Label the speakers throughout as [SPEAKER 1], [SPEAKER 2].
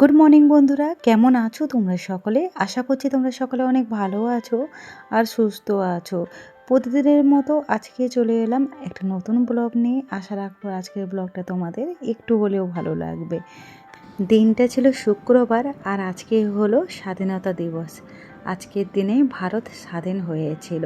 [SPEAKER 1] Good morning বন্ধুরা। কেমন আছো তোমরা সকলে? আশা করছি তোমরা সকলে অনেক ভালো আছো আর সুস্থ আছো। প্রতিদিনের মতো আজকে চলে এলাম একটা নতুন ব্লগ নিয়ে। আশা রাখব আজকের ব্লগটা তোমাদের একটু হলেও ভালো লাগবে। দিনটা ছিল শুক্রবার আর আজকে হলো স্বাধীনতা দিবস। আজকের দিনে ভারত স্বাধীন হয়েছিল।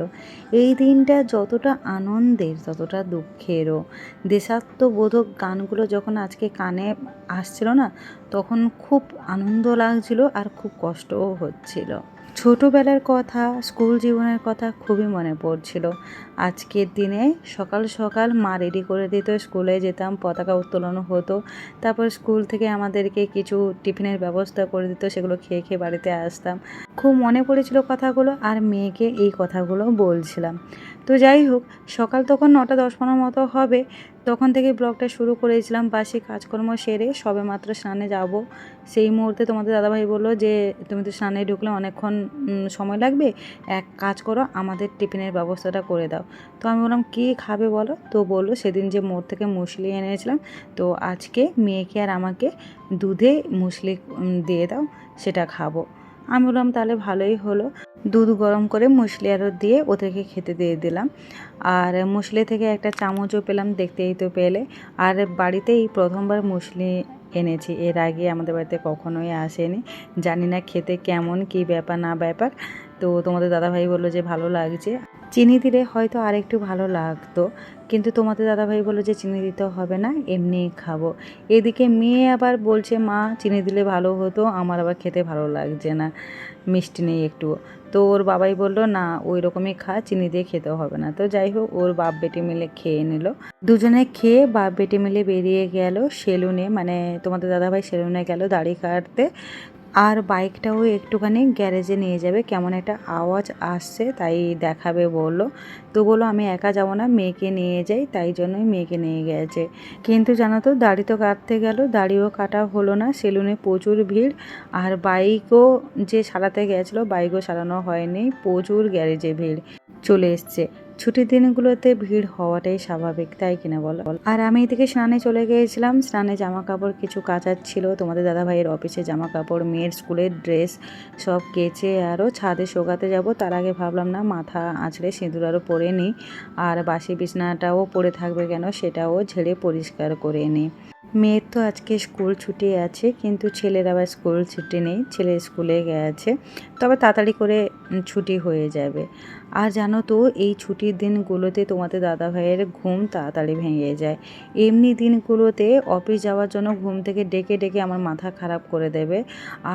[SPEAKER 1] এই দিনটা যতটা আনন্দের, ততটা দুঃখেরও। দেশাত্মবোধক গানগুলো যখন আজকে কানে আসছিল না, তখন খুব আনন্দ লাগছিল আর খুব কষ্টও হচ্ছিল। ছোটোবেলার কথা, স্কুল জীবনের কথা খুবই মনে পড়ছিল। আজকের দিনে সকাল সকাল মা রেডি করে দিত, স্কুলে যেতাম, পতাকা উত্তোলন হতো। তারপর স্কুল থেকে আমাদেরকে কিছু টিফিনের ব্যবস্থা করে দিত, সেগুলো খেয়ে খেয়ে বাড়িতে আসতাম। খুব মনে পড়েছিল কথাগুলো আর মেয়েকে এই কথাগুলো বলছিলাম। তো যাই হোক, সকাল তখন নটা দশ পনেরো মতো হবে। তখন থেকে ব্লগটা শুরু করেছিলাম বাসি কাজকর্ম সেরে সবে মাত্র স্নানে যাব। সেই মুহূর্তে তোমাদের দাদাভাই বলল যে, তুমি তো স্নানে ঢুকলে অনেকক্ষণ সময় লাগবে, এক কাজ করো, আমাদের টিফিনের ব্যবস্থাটা করে দাও। তো আমি বললাম, কী খাবে বলো? তো বলল, সেদিন যে মোড় থেকে মুসলি এনেছিলাম, তো আজকে মেয়েকে আর আমাকে দুধে মুসলি দিয়ে দাও, সেটা খাব। আমি বললাম, তাহলে ভালোই হলো। দুধ গরম করে মুসলি আরও দিয়ে ওদেরকে খেতে দিয়ে দিলাম। আর মুসলি থেকে একটা চামচও পেলাম, দেখতেই তো পেলে। আর বাড়িতেই প্রথমবার মুসলি এনেছি, এর আগে আমাদের বাড়িতে কখনোই আসেনি। জানি না খেতে কেমন, কি ব্যাপার, না ব্যাপার। তো তোমাদের দাদাভাই বলল যে ভালো লাগছে। চিনি দিলে হয়তো আর একটু ভালো লাগতো। কিন্তু তোমাদের দাদাভাই বলল যে, চিনি দিতে হবে না, এমনিই খাব। এদিকে মেয়ে আবার বলছে, মা, চিনি দিলে ভালো হতো, আমার আবার খেতে ভালো লাগছে না, মিষ্টি নেই একটু। তো ওর বাবাই বলল, না, ওই রকমই খা, চিনি দিয়ে খেতে হবে না। তো যাই হোক, ওর বাপ বেটি মিলে খেয়ে নিল। দুজনে খেয়ে বাপ বেটি মিলে বেরিয়ে গেল সেলুনে মানে তোমাদের দাদাভাই সেলুনে গেল দাড়ি কাটতে। আর বাইকটাও একটুখানি গ্যারেজে নিয়ে যাবে। কেমন একটা আওয়াজ আসছে, তাই দেখাবে বলল। তো বলল, আমি একা যাব না, মেয়েকে নিয়ে যাই। তাই জন্যই মেয়েকে নিয়ে গেছে। কিন্তু জানো তো, দাড়ি তো কাটতে গেল, দাড়িও কাটা হলো না, সেলুনে প্রচুর ভিড়। আর বাইকও যে সারাতে গেছিল, বাইকও সারানো হয়নি, প্রচুর গ্যারেজে ভিড় চলে এসছে। ছুটির দিনগুলোতে ভিড় হওয়াটাই স্বাভাবিক, তাই কিনা বলো? আর আমি এদিকে স্নানে চলে গিয়েছিলাম। স্নানে জামা কাপড় কিছু কাচার ছিল। তোমাদের দাদা ভাইয়ের অফিসে জামা কাপড় মেয়ের স্কুলের ড্রেস সব কেচে আরও ছাদে শোকাতে যাব। তার আগে ভাবলাম, না, মাথা আঁচড়ে সিঁদুর আরও পরে নিই আর বাসি বিছনাটাও পড়ে থাকবে কেন? সেটাও ঝেড়ে পরিষ্কার করে নিই মেয়ের তো আজকে স্কুল ছুটি আছে, কিন্তু ছেলের আবার স্কুল ছুটি নেই, ছেলে স্কুলে গেছে। তবে তাড়াতাড়ি করে ছুটি হয়ে যাবে। আর জানো তো, এই ছুটির দিনগুলোতে তোমাদের দাদা ভাইয়ের ঘুম তাড়াতাড়ি ভেঙে যায়। এমনি দিনগুলোতে অফিস যাওয়ার জন্য ঘুম থেকে ডেকে ডেকে আমার মাথা খারাপ করে দেবে।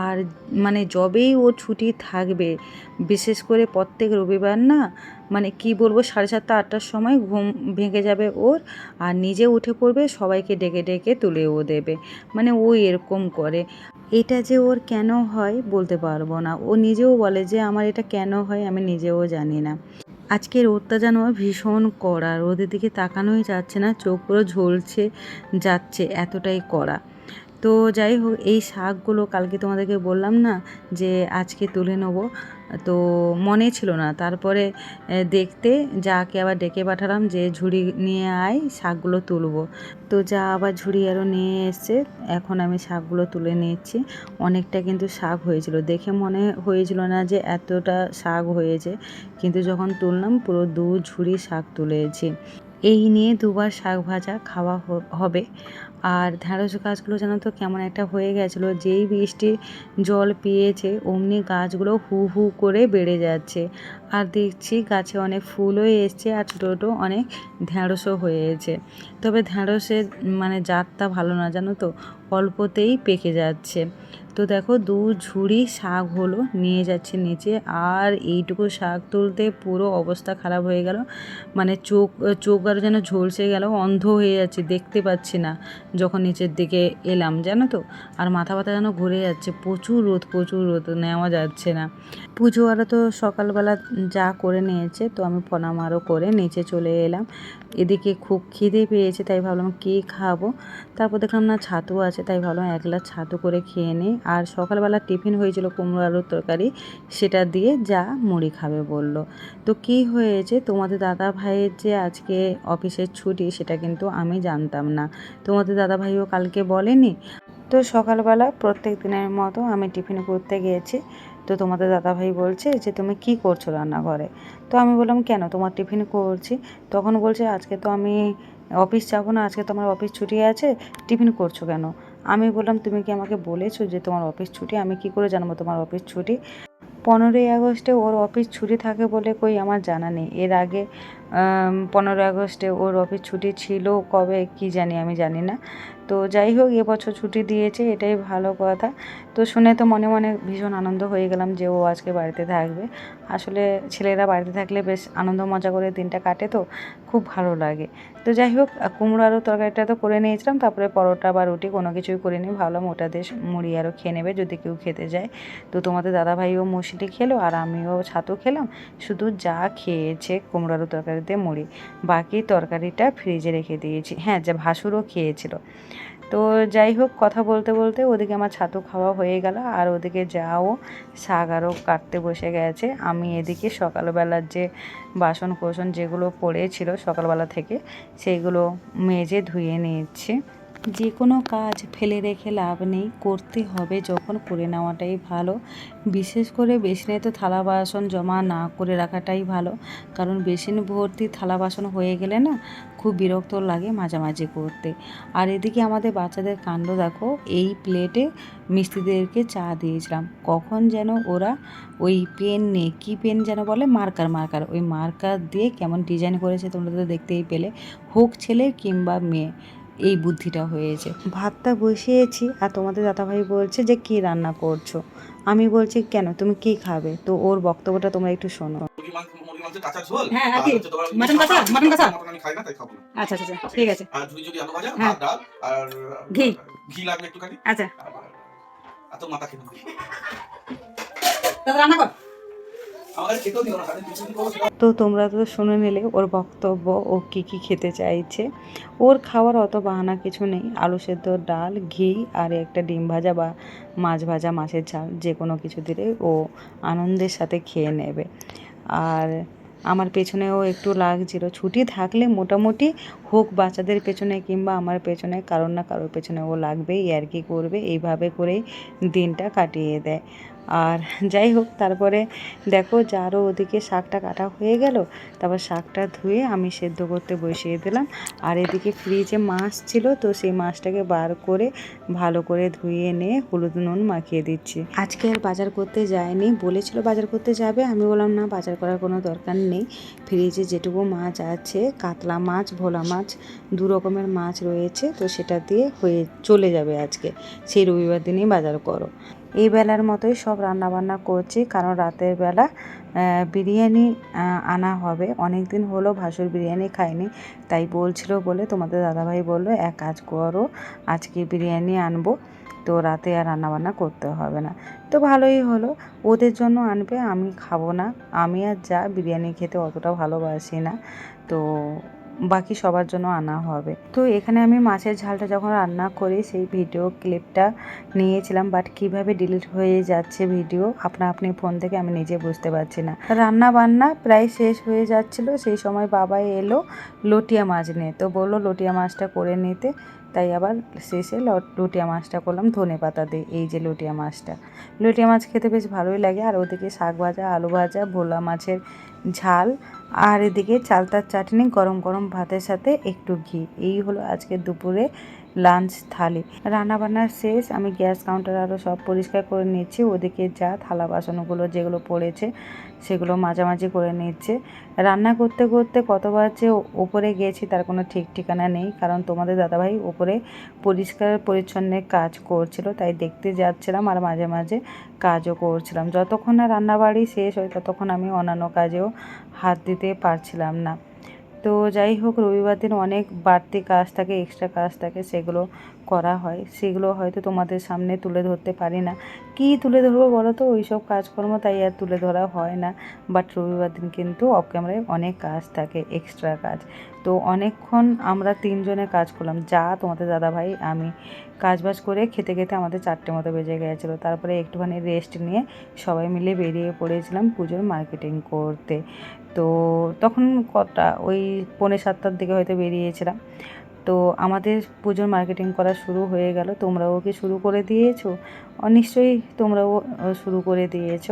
[SPEAKER 1] আর মানে যবেই ও ছুটি থাকবে, বিশেষ করে প্রত্যেক রবিবার না মানে কি বলব, সাড়ে সাতটা, আটটার সময় ঘুম ভেঙে যাবে ওর আর নিজে উঠে পড়বে, সবাইকে ডেকে ডেকে তুলেও দেবে। মানে ও এরকম করে। এটা যে ওর কেন হয় বলতে পারব না। ও নিজেও বলে যে, আমার এটা কেন হয় আমি নিজেও জানি না। আজকে রোদটা যেন ভীষণ কড়া। রোদের দিকে তাকানোই যাচ্ছে না, চোখ পুরো ঝলছে, যাচ্ছে এতটাই কড়া। তো যাই হোক এই শাকগুলো কালকে তোমাদেরকে বললাম না যে আজকে তুলে নেব। তো মনে ছিল না। তারপরে দেখতে যাকে আবার ডেকে পাঠালাম যে ঝুড়ি নিয়ে আয়, শাকগুলো তুলবো। তো যা আবার ঝুড়ি আরও নিয়ে এসছে, এখন আমি শাকগুলো তুলে নিচ্ছি। অনেকটা কিন্তু শাক হয়েছিল। দেখে মনে হয়েছিল না যে এতটা শাক হয়েছে। কিন্তু যখন তুললাম, পুরো দু ঝুড়ি শাক তুলেছি। এই নিয়ে দুবার শাক ভাজা খাওয়া হবে। আর ঢ্যাঁড়স গাছগুলো যেন তো কেমন একটা হয়ে গেছিল, যেই বৃষ্টির জল পেয়েছে, অমনি গাছগুলো হু হু করে বেড়ে যাচ্ছে। আর দেখছি গাছে অনেক ফুলও এসছে আর ছোটো ছোটো অনেক ঢ্যাঁড়সও হয়েছে। তবে ঢ্যাঁড়সের মানে জাতটা ভালো না জানো তো, অল্পতেই পেকে যাচ্ছে। তো দেখো দু ঝুড়ি শাক হলো, নিয়ে যাচ্ছে নিচে। আর এইটুকু শাক তুলতে পুরো অবস্থা খারাপ হয়ে গেল। মানে চোখ চোখ আর যেন ঝলসে গেল, অন্ধ হয়ে যাচ্ছে, দেখতে পাচ্ছি না যখন নিচের দিকে এলাম, জানো তো? আর মাথা ব্যথা যেন ঘুরে যাচ্ছে, প্রচুর রোদ প্রচুর রোদ, নেওয়া যাচ্ছে না। পুজো ওরা তো সকালবেলা যা করে নিয়েছে, তো আমি প্রণাম আরও করে নিচে চলে এলাম। এদিকে খুব খিদে পেয়েছে, তাই ভাবলাম কী খাব? তারপর দেখলাম না ছাতু আছে, তাই ভাবলাম এক গ্লাস ছাতু করে খেয়ে নিই। আর সকালবেলা টিফিন হয়েছিল কুমড়ো আলুর তরকারি, সেটা দিয়ে যা মুড়ি খাবে বলল। তো কি হয়েছে? তোমাদের দাদা ভাইয়ের যে আজকে অফিসের ছুটি, সেটা কিন্তু আমি জানতাম না। তোমাদের দাদা ভাইও কালকে বলেনি? তো সকালবেলা প্রত্যেক দিনের মতো আমি টিফিন করতে গিয়েছি। তো তোমাদের দাদাভাই বলছে যে, তুমি কি করছ রান্নাঘরে? তো আমি বললাম, কেন? তোমার টিফিন করছি। তখন বলছে, আজকে তো আমি অফিস যাব না, আজকে তোমার অফিস ছুটি আছে, টিফিন করছ কেন? আমি বললাম, তুমি কি আমাকে বলেছ যে তোমার অফিস ছুটি? আমি কি করে জানব তোমার অফিস ছুটি? পনেরোই আগস্টে ওর অফিস ছুটি থাকে বলে কই আমার জানা নেই। এর আগে পনেরোই আগস্টে ওর অফিস ছুটি ছিল, কবে কি জানি আমি জানি না। তো যাই হোক এবছর ছুটি দিয়েছে, এটাই ভালো কথা। তো শুনে তো মনে মনে ভীষণ আনন্দ হয়ে গেলাম যে ও আজকে বাড়িতে থাকবে। আসলে ছেলেরা বাড়িতে থাকলে বেশ আনন্দ মজা করে দিনটা কাটে তো, খুব ভালো লাগে। তো যাই হোক কুমড়ো আরও তরকারিটা তো করে নিয়েছিলাম, তারপরে পরোটা বা রুটি কোনো কিছুই করিনি ভাবলাম ওটা দিয়ে মুড়ি আরও খেয়ে নেবে যদি কেউ খেতে যায়। তো তোমাদের দাদাভাইও মুসলি খেলো, আর আমিও ছাতু খেলাম, শুধু যা খেয়েছে কুমড়ো আলু তরকারিতে মুড়ি। বাকি তরকারিটা ফ্রিজে রেখে দিয়েছি। হ্যাঁ যে ভাসুরও খেয়েছিল। তো যাই হোক, কথা বলতে বলতে ওদিকে আমার ছাতু খাওয়া হয়ে গেল। আর ওদিকে যাও, শাক আরও কাটতে বসে গেছে। আমি এদিকে সকালবেলার যে বাসন কোসন যেগুলো পড়েছিল সকালবেলা থেকে সেইগুলো মেজে ধুয়ে নিচ্ছি। যে কোনো কাজ ফেলে রেখে লাভ নেই, করতে হবে যখন করে নেওয়াটাই ভালো। বিশেষ করে বেসিনে তো থালা বাসন জমা না করে রাখাটাই ভালো। কারণ বেসিন ভর্তি থালা বাসন হয়ে গেলে না খুব বিরক্ত লাগে মাঝামাঝি করতে। আর এদিকে আমাদের বাচ্চাদের কাণ্ড দেখো, এই প্লেটে মিস্ত্রিদেরকে চা দিয়েছিলাম। কখন যেন ওরা ওই পেন নিয়ে কী পেন যেন বলে? Marker marker. ওই মার্কার দিয়ে কেমন ডিজাইন করেছে তোমরা তো দেখতেই পেলে। হোক ছেলে কিংবা মেয়ে। এই বুদ্ধিটা হয়েছে। ভাতটা বসিয়েছি আর তোমাদের দাদাভাই বলছে যে কি রান্না করছ? আমি বলছি কেন? তুমি কি খাবে? তো ওর বক্তব্যটা তোমরা একটু শোনো।
[SPEAKER 2] হ্যাঁ, কষা? আচ্ছা আচ্ছা আচ্ছা, ঠিক আছে। হ্যাঁ। ঘি।
[SPEAKER 3] ঘি লাগবে একটুখানি।
[SPEAKER 2] আচ্ছা। রান্না কর।
[SPEAKER 1] তো তোমরা তো শুনে নিলে ওর বক্তব্য, ও কি কি খেতে চাইছে। ওর খাওয়ার অত বাহানা কিছু নেই। আলু সেদ্ধ, ডাল, ঘি আর একটা ডিম ভাজা বা মাছ ভাজা, মাছের ঝাল, যে কোনো কিছু দিলে ও আনন্দের সাথে খেয়ে নেবে। আর আমার পেছনেও একটু লাগছিল। ছুটি থাকলে মোটামুটি হোক বাচ্চাদের পেছনে কিংবা আমার পেছনে, কারোর না কারোর পেছনে ও লাগবেই আর কি করবে। এইভাবে করেই দিনটা কাটিয়ে দেয়। আর যাই হোক, তারপরে দেখো যারও ওদিকে শাকটা কাটা হয়ে গেল। তারপর শাকটা ধুয়ে আমি সেদ্ধ করতে বসিয়ে দিলাম। আর এদিকে ফ্রিজে মাছ ছিল, তো সেই মাছটাকে বার করে ভালো করে ধুয়ে নিয়ে হলুদ নুন মাখিয়ে দিচ্ছি। আজকে আর বাজার করতে যায়নি বলেছিল বাজার করতে যাবে। আমি বললাম, না, বাজার করার কোনো দরকার নেই। ফ্রিজে যেটুকু মাছ আছে, কাতলা মাছ, ভোলা মাছ, দু রকমের মাছ রয়েছে, তো সেটা দিয়ে হয়ে চলে যাবে আজকে। সেই রবিবার দিনই বাজার করো। এই বেলার মতোই সব রান্নাবান্না করছি, কারণ রাতের বেলা বিরিয়ানি আনা হবে। অনেক দিন হলো ভাসুর বিরিয়ানি খাইনি, তাই বলছিল বলে তোমাদের দাদাভাই বলল, এক কাজ করো, আজকে বিরিয়ানি আনব, তো রাতে আর রান্নাবান্না করতে হবে না। তো ভালোই হলো, ওদের জন্য আনবে, আমি খাব না। আমি আর যা বিরিয়ানি খেতে অতটা ভালোবাসি না, তো বাকি সবার জন্য আনা হবে। তো এখানে আমি মাছের ঝালটা যখন রান্না করি, সেই ভিডিও ক্লিপটা নিয়েছিলাম বাট কীভাবে ডিলিট হয়ে যাচ্ছে ভিডিও আপনা আপনি ফোন থেকে আমি নিজে বুঝতে পারছি না। রান্না বান্না প্রায় শেষ হয়ে যাচ্ছিল, সেই সময় বাবা এলো লটিয়া মাছ নিয়ে। তো বলল লটিয়া মাছটা করে নিতে। তাই আবার শেষে লটিয়া মাছটা করলাম ধনে পাতা দিয়ে, এই যে লুটিয়া মাছটা। লটিয়া মাছ খেতে বেশ ভালোই লাগে, আর ওদিকে শাক ভাজা, আলু ভাজা, ভোলা মাছের ঝাল আর এদিকে চালতার চাটনি গরম গরম ভাতের সাথে একটু ঘি। এই হলো আজকে দুপুরে লাঞ্চ থালি। রান্না বান্নার শেষ, আমি গ্যাস কাউন্টার আরও সব পরিষ্কার করে নিচ্ছি। ওদিকে যা থালা বাসনগুলো যেগুলো পড়েছে, সেগুলো মাঝামাঝি করে নিচ্ছে। রান্না করতে করতে কতবার যে ওপরে গেছি তার কোনো ঠিক ঠিকানা নেই, কারণ তোমাদের দাদাভাই ওপরে পরিষ্কার পরিচ্ছন্নের কাজ করছিল, তাই দেখতে যাচ্ছিলাম আর মাঝে মাঝে কাজও করছিলাম। যতক্ষণ না রান্নাবাড়ি শেষ হয়, ততক্ষণ আমি অন্যান্য কাজেও হাত দিতে পারছিলাম না। তো যাই হোক, রবিবার দিন অনেক বাড়তি কাজ থাকে এক্সট্রা কাজ থাকে, সেগুলো করা হয়। সেগুলো হয়তো তোমাদের সামনে তুলে ধরতে পারি না। কী তুলে ধরবো বলো তো? ওইসব কাজকর্ম তাই আর তুলে ধরা হয় না। বাট রবিবার দিন কিন্তু অফ ক্যামেরায় অনেক কাজ থাকে এক্সট্রা কাজ। তো অনেকক্ষণ আমরা তিনজনে কাজ করলাম। যা তোমাদের দাদাভাই, আমি কাজ বাজ করে খেতে খেতে আমাদের চারটে মতো বেজে গিয়েছিল তারপরে একটুখানি রেস্ট নিয়ে সবাই মিলে বেরিয়ে পড়েছিলাম পুজোর মার্কেটিং করতে। তো তখন কটা? ওই পৌনে সাতটার দিকে হয়তো বেরিয়েছিলাম। তো আমাদের পুজোর মার্কেটিং করা শুরু হয়ে গেল। তোমরাও কি শুরু করে দিয়েছ? নিশ্চয়ই তোমরাও শুরু করে দিয়েছ।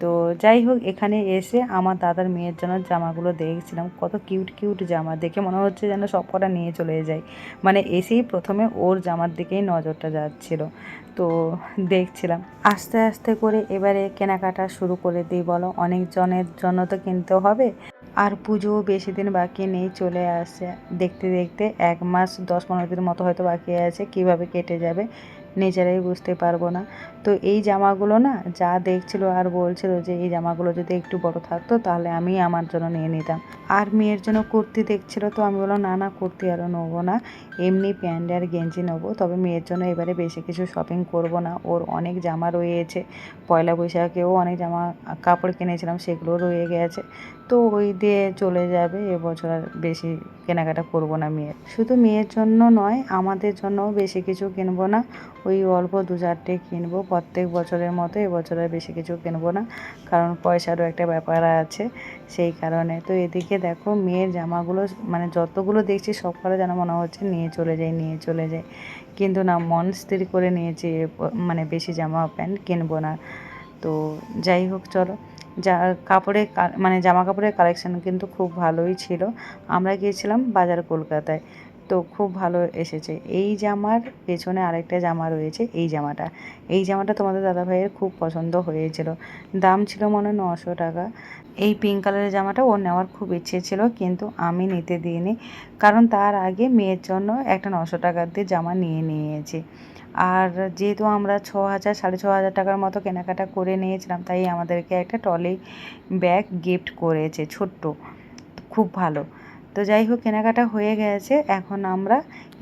[SPEAKER 1] তো যাই হোক, এখানে এসে আমার দাদার মেয়ের জন্য জামাগুলো দেখছিলাম। কত কিউট কিউট জামা। দেখে মনে হচ্ছে যেন সব কটা নিয়ে চলে যাই। মানে এসেই প্রথমে ওর জামার দিকেই নজরটা যাচ্ছিল। তো দেখছিলাম। আস্তে আস্তে করে এবারে কেনাকাটা শুরু করে দিই বলো। অনেকজনের জন্য তো কিনতে হবে। আর পুজো বেশি দিন বাকি নেই, চলে আসে। দেখতে দেখতে এক মাস, দশ পনেরো দিন মতো হয়তো বাকি আছে, কীভাবে কেটে যাবে নিজেরাই বুঝতে পারব না। তো এই জামাগুলো না যা দেখছিল আর বলছিল যে এই জামাগুলো যদি একটু বড় থাকতো তাহলে আমি আমার জন্য নিয়ে নিতাম। আর মেয়ের জন্য কুর্তি দেখছিল তো আমি বললাম, না না, কুর্তি আরও নেব না। এমনি প্যান্ট আর গেঞ্জি নেব। তবে মেয়ের জন্য এবারে বেশি কিছু শপিং করব না। ওর অনেক জামা রয়েছে। পয়লা বৈশাখেও অনেক জামা কাপড় কিনেছিলাম, সেগুলো রয়ে গেছে। তো ওই দিয়ে চলে যাবে। এবছর আর বেশি কেনাকাটা করব না মেয়ের। শুধু মেয়ের জন্য নয়, আমাদের জন্যও বেশি কিছু কিনবো না। ওই অল্প দু চারটে কিনবো। প্রত্যেক বছরের মতো এবছর আর বেশি কিছু কিনবো না, কারণ পয়সারও একটা ব্যাপার আছে সেই কারণে। তো এদিকে দেখো মেয়ের জামাগুলো মানে যতগুলো দেখছি সব কটা যেন মনে হচ্ছে নিয়ে চলে যাই, নিয়ে চলে যাই। কিন্তু না, মন স্থির করে নিয়েছি মানে বেশি জামা প্যান্ট কিনবো না। তো যাই হোক, চলো। যা কাপড়ের মানে জামা কাপড়ের কালেকশান কিন্তু খুব ভালোই ছিল। আমরা গিয়েছিলাম বাজার কলকাতায়। তো খুব ভালো এসেছে। এই জামার পেছনে আরেকটা জামা রয়েছে, এই জামাটা। এই জামাটা তোমাদের দাদাভাইয়ের খুব পছন্দ হয়েছিল। দাম ছিল মনে নশো টাকা। এই পিঙ্ক কালারের জামাটা ওর নেওয়ার খুব ইচ্ছে ছিল, কিন্তু আমি নিতে দিইনি। কারণ তার আগে মেয়ের জন্য একটা নশো টাকার দিয়ে জামা নিয়ে নিয়েছি। আর যেহেতু আমরা ছ হাজার, সাড়ে ছ হাজার টাকার মতো কেনাকাটা করে নিয়েছিলাম, তাই আমাদেরকে একটা টলি ব্যাগ গিফট করেছে, ছোট্ট। খুব ভালো। তো যাই হোক, কেনাকাটা হয়ে গেছে। এখন আমরা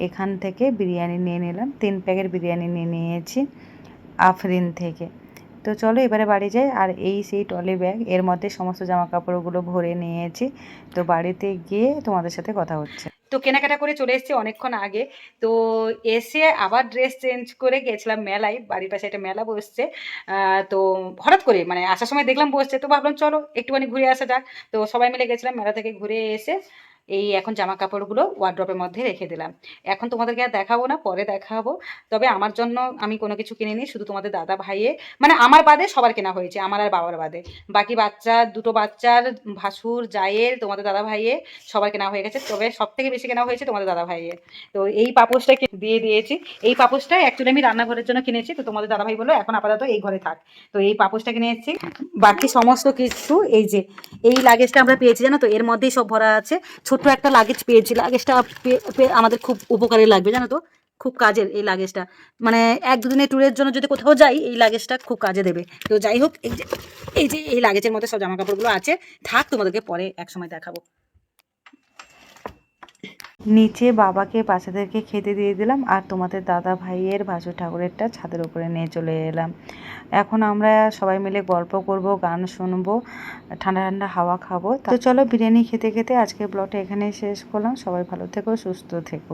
[SPEAKER 1] এখান থেকে বিরিয়ানি নিয়ে নিলাম। তিন প্যাকেট বিরিয়ানি নিয়ে নিয়েছি আফরিন থেকে। তো চলো এবারে বাড়ি যাই। আর এই সেই টলি ব্যাগ, এর মধ্যে সমস্ত জামা কাপড়গুলো ভরে নিয়েছি। তো বাড়িতে গিয়ে তোমাদের সাথে কথা হচ্ছে।
[SPEAKER 2] তো কেনাকাটা করে চলে এসেছি অনেকক্ষণ আগে। তো এসে আবার ড্রেস চেঞ্জ করে গেছিলাম মেলায়। বাড়ির পাশে একটা মেলা বসছে। তো হঠাৎ করে মানে আসার সময় দেখলাম বসছে। তো ভাবলাম, চলো একটুখানি ঘুরে আসা যাক। তো সবাই মিলে গেছিলাম মেলা থেকে ঘুরে এসে। এই এখন জামা কাপড়গুলো ওয়ার্ড্রপের মধ্যে রেখে দিলাম। এখন তোমাদেরকে আর দেখাবো না, পরে দেখাবো। তবে আমার জন্য আমি কোনো কিছু কিনিনি, শুধু তোমাদের দাদা ভাইয়ে মানে আমার বাদে সবার কেনা হয়েছে, আমার আর বাবার বাদে। বাকি বাচ্চা, দুটো বাচ্চার, ভাসুর, জায়ের, তোমাদের দাদা ভাইয়ে, সবার কেনা হয়ে গেছে। তবে সব থেকে বেশি কেনা হয়েছে তোমাদের দাদা ভাইয়ের তো এই পাপোশটা কি- দিয়ে দিয়েছি? এই পাপোশটা অ্যাকচুয়ালি আমি রান্নাঘরের জন্য কিনেছি। তো তোমাদের দাদা ভাই বলল, এখন আপাতত এই ঘরে থাক। তো এই পাপোশটা কিনে এসেছি বাকি সমস্ত কিছু, এই যে, এই লাগেজটা আমরা পেয়েছি, জানো তো? এর মধ্যেই সব ভরা আছে। ছোট্ট একটা লাগেজ পেয়েছি। লাগেজটা আমাদের খুব উপকারে লাগবে, জানো তো? খুব কাজের এই লাগেজটা মানে এক দুদিনের ট্যুরের জন্য যদি কোথাও যাই, এই লাগেজটা খুব কাজে দেবে। তো যাই হোক, এই যে এই যে, এই লাগেজের মধ্যে সব জামা কাপড়গুলো আছে। থাক, তোমাদেরকে পরে এক সময় দেখাবো।
[SPEAKER 1] নিচে বাবাকে, বাচ্চাদেরকে খেতে দিয়ে দিলাম আর তোমাদের দাদা ভাইয়ের ভাসুর ঠাকুরেরটা ছাদের উপরে নিয়ে চলে এলাম। এখন আমরা সবাই মিলে গল্প করব, গান শুনব, ঠান্ডা ঠান্ডা হাওয়া খাব। তো চলো বিরিয়ানি খেতে খেতে আজকে ব্লগটা এখানেই শেষ করলাম। সবাই ভালো থেকো, সুস্থ থেকো।